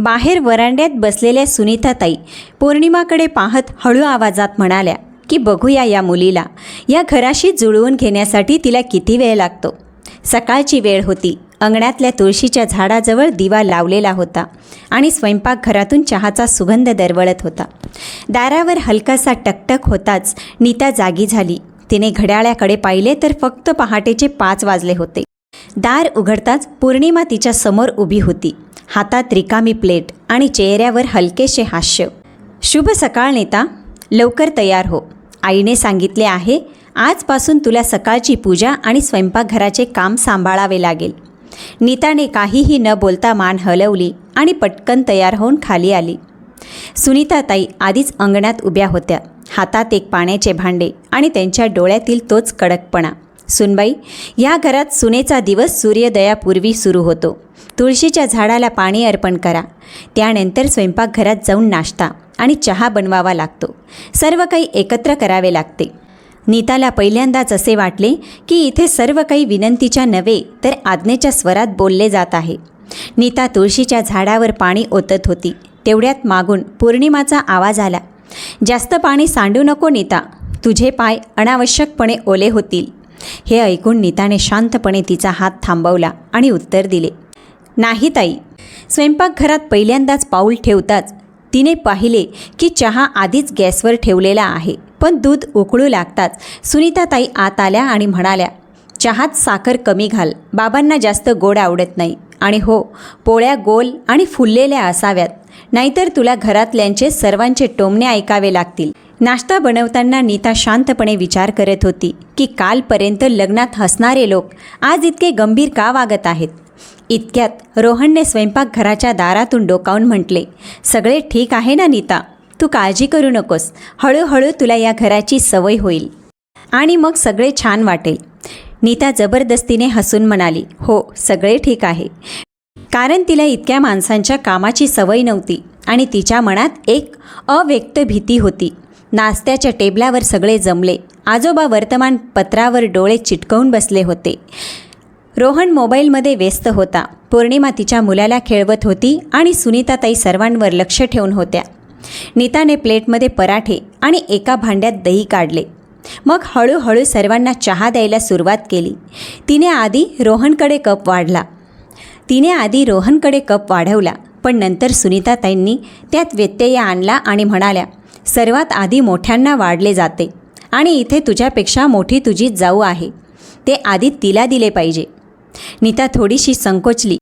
बाहेर वरांड्यात बसलेल्या सुनीताताई पौर्णिमाकडे पाहत हळू आवाजात म्हणाल्या की बघूया या मुलीला. या घराशी जुळवून घेण्यासाठी तिला किती वेळ लागतो? सकाळची वेळ होती. अंगणातल्या तुळशीच्या झाडाजवळ दिवा लावलेला होता आणि स्वयंपाकघरातून चहाचा सुगंध दरवळत होता. दारावर हलकासा टकटक होताच नीता जागी झाली. तिने घड्याळ्याकडे पाहिले तर फक्त पहाटेचे पाच वाजले होते. दार उघडताच पौर्णिमा तिच्या समोर उभी होती. हातात रिकामी प्लेट आणि चेहऱ्यावर हलकेसे हास्य. शुभ सकाळ नेता. लवकर तयार हो. आईने सांगितले आहे आजपासून तुला सकाळची पूजा आणि स्वयंपाकघराचे काम सांभाळावे लागेल. नीताने काहीही न बोलता मान हलवली आणि पटकन तयार होऊन खाली आली. सुनीताताई आधीच अंगणात उभ्या होत्या. हातात एक पाण्याचे भांडे आणि त्यांच्या डोळ्यातील तोच कडकपणा. सुनबाई या घरात सुनेचा दिवस सूर्योदयापूर्वी सुरू होतो. तुळशीच्या झाडाला पाणी अर्पण करा. त्यानंतर स्वयंपाकघरात जाऊन नाश्ता आणि चहा बनवावा लागतो. सर्व काही एकत्र करावे लागते. नीताला पहिल्यांदाच असे वाटले की इथे सर्व काही विनंतीच्या नव्हे तर आज्ञेच्या स्वरात बोलले जात आहे. नीता तुळशीच्या झाडावर पाणी ओतत होती. तेवढ्यात मागून पौर्णिमाचा आवाज आला. जास्त पाणी सांडू नको नीता. तुझे पाय अनावश्यकपणे ओले होतील. हे ऐकून नीताने शांतपणे तिचा हात थांबवला आणि उत्तर दिले नाही ताई. स्वयंपाकघरात पहिल्यांदाच पाऊल ठेवताच तिने पाहिले की चहा आधीच गॅसवर ठेवलेला आहे पण दूध उकळू लागताच सुनीताताई आत आल्या आणि म्हणाल्या चहात साखर कमी घाल बाबांना जास्त गोड आवडत नाही. आणि हो पोळ्या गोल आणि फुललेल्या असाव्यात नाहीतर तुला घरातल्यांचे सर्वांचे टोमणे ऐकावे लागतील. नाश्ता बनवताना नीता शांतपणे विचार करत होती की कालपर्यंत लग्नात हसणारे लोक आज इतके गंभीर का वागत आहेत? इतक्यात रोहनने स्वयंपाकघराच्या दारातून डोकावून म्हटले सगळे ठीक आहे ना नीता? तू काळजी करू नकोस. हळूहळू तुला या घराची सवय होईल. आणि मग सगळे छान वाटेल. नीता जबरदस्तीने हसून म्हणाली हो सगळे ठीक आहे. कारण तिला इतक्या माणसांच्या कामाची सवय नव्हती आणि तिच्या मनात एक अव्यक्त भीती होती. नाश्त्याच्या टेबलावर सगळे जमले. आजोबा वर्तमानपत्रावर डोळे चिटकवून बसले होते. रोहन मोबाईलमध्ये व्यस्त होता. पौर्णिमा तिच्या मुलाला खेळवत होती आणि सुनीताताई सर्वांवर लक्ष ठेवून होत्या. नीताने प्लेटमध्ये पराठे आणि एका भांड्यात दही काढले. मग हळूहळू सर्वांना चहा द्यायला सुरुवात केली. तिने आधी रोहनकडे कप वाढला. तिने आधी रोहनकडे कप वाढवला पण नंतर सुनीताताईंनी त्यात व्यत्यय आणला आणि म्हणाल्या सर्वात आधी मोठ्यांना वाढले जाते. आणि इथे तुझ्यापेक्षा मोठी तुझी जाऊ आहे. ते आधी तिला दिले पाहिजे. नीता थोडीशी संकोचली.